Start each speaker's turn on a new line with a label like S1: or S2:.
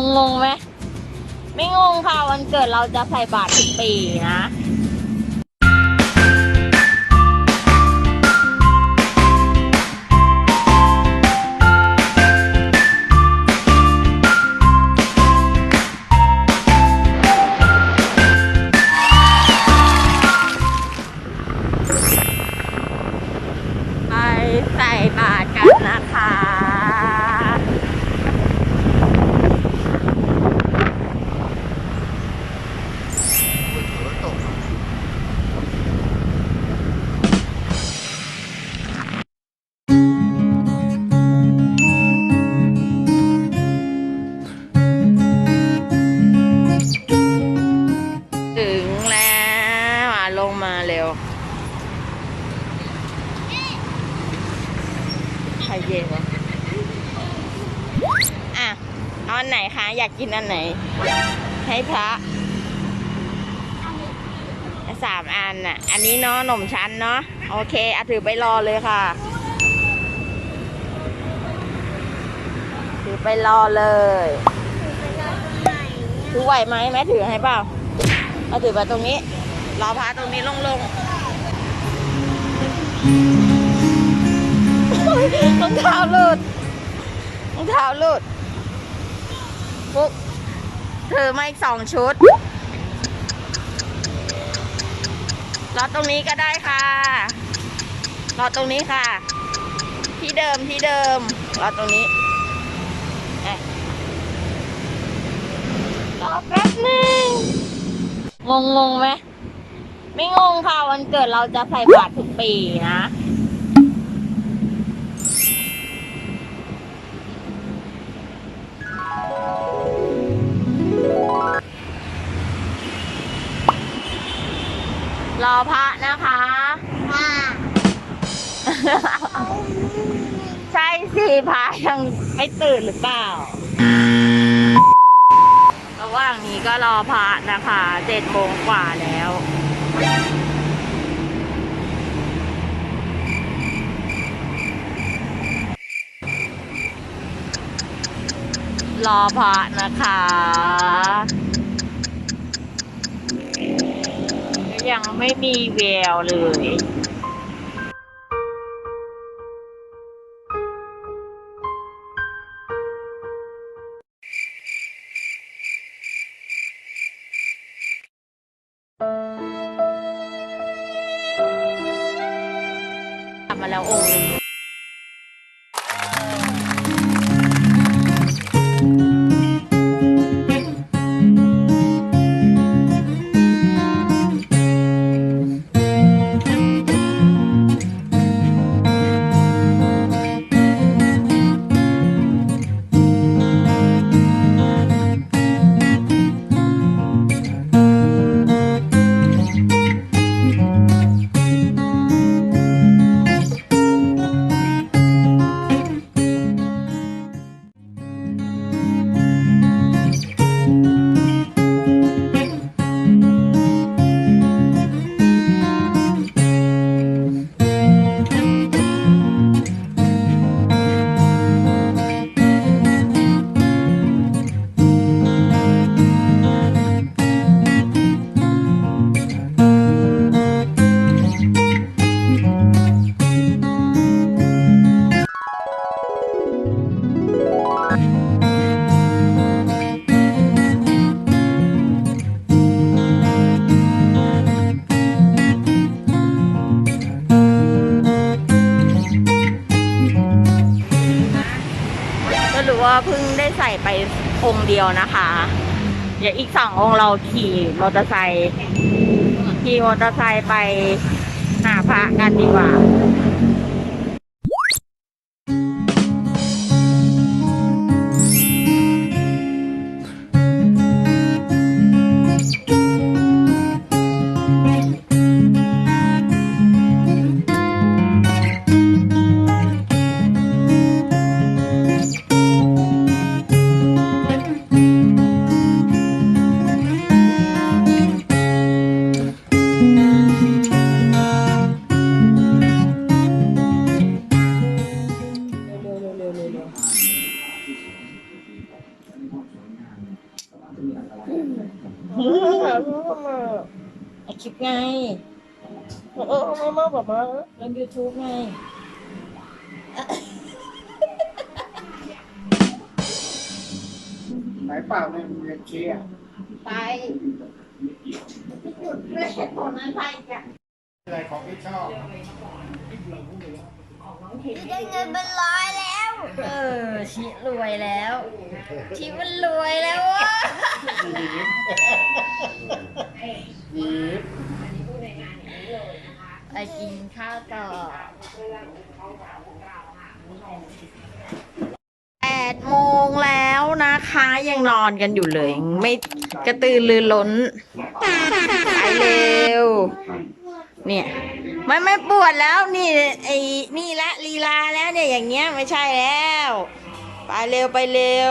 S1: งงงไหมไม่งงค่ะวันเกิดเราจะใส่บาตรทุกปีนะ เอาอันไหนคะอยากกินอันไหน ให้พระสามอันน่ะ อันนี้เนาะหนมชั้นเนาะโอเคเอาถือไปรอเลยค่ะ ถือไปรอเลยถือไหวไหมแม่ถือให้เปล่าเอาถือไปตรงนี้รอพระตรงนี้ลงลงรองเท้าหลุดรองเท้าหลุด ปุ๊กถือมาอีกสองชุดรอตรงนี้ก็ได้ค่ะรอตรงนี้ค่ะ ที่เดิมที่เดิมรอตรงนี้รอแป๊บหนึงงงงงไหมไม่งงค่ะวันเกิดเราจะใส่บาตรทุกปีนะ รอพระนะคะใช่สิพระยังไม่ตื่นหรือเปล่า ระหว่างนี้ก็รอพระนะคะเจ็ดโมงกว่าแล้วรอพระนะคะ ยังไม่มีแววเลยทำมาแล้วองค์ ก็เพิ่งได้ใส่ไปองค์เดียวนะคะ เดี๋ยวอีกสององค์เราขี่มอเตอร์ไซค์ขี่มอเตอร์ไซค์ไปหาพระกันดีกว่า ไงเออเออมามาแบบมาลง YouTube ไง
S2: ไหนเปล่าเนี่ยเรียนเชียร์
S1: ไปไม่ใช่ตอนนั้นไปจ้ะ
S2: อะไรของที่ชอบ
S1: ได้เงินเป็นร้อยแล้ว เออชิรวยแล้วชิมันรวยแล้ววะ
S2: ยิ้ม
S1: ไปกินข้าวต่อแปดโมงแล้วนะคะ ยังนอนกันอยู่เลย ไม่กระตือรือร้น ไปเร็ว เนี่ยไม่ไม่ปวดแล้วนี่ไอ้นี่ละลีลาแล้วเนี่ยอย่างเงี้ยไม่ใช่แล้ว ไปเร็วไปเร็ว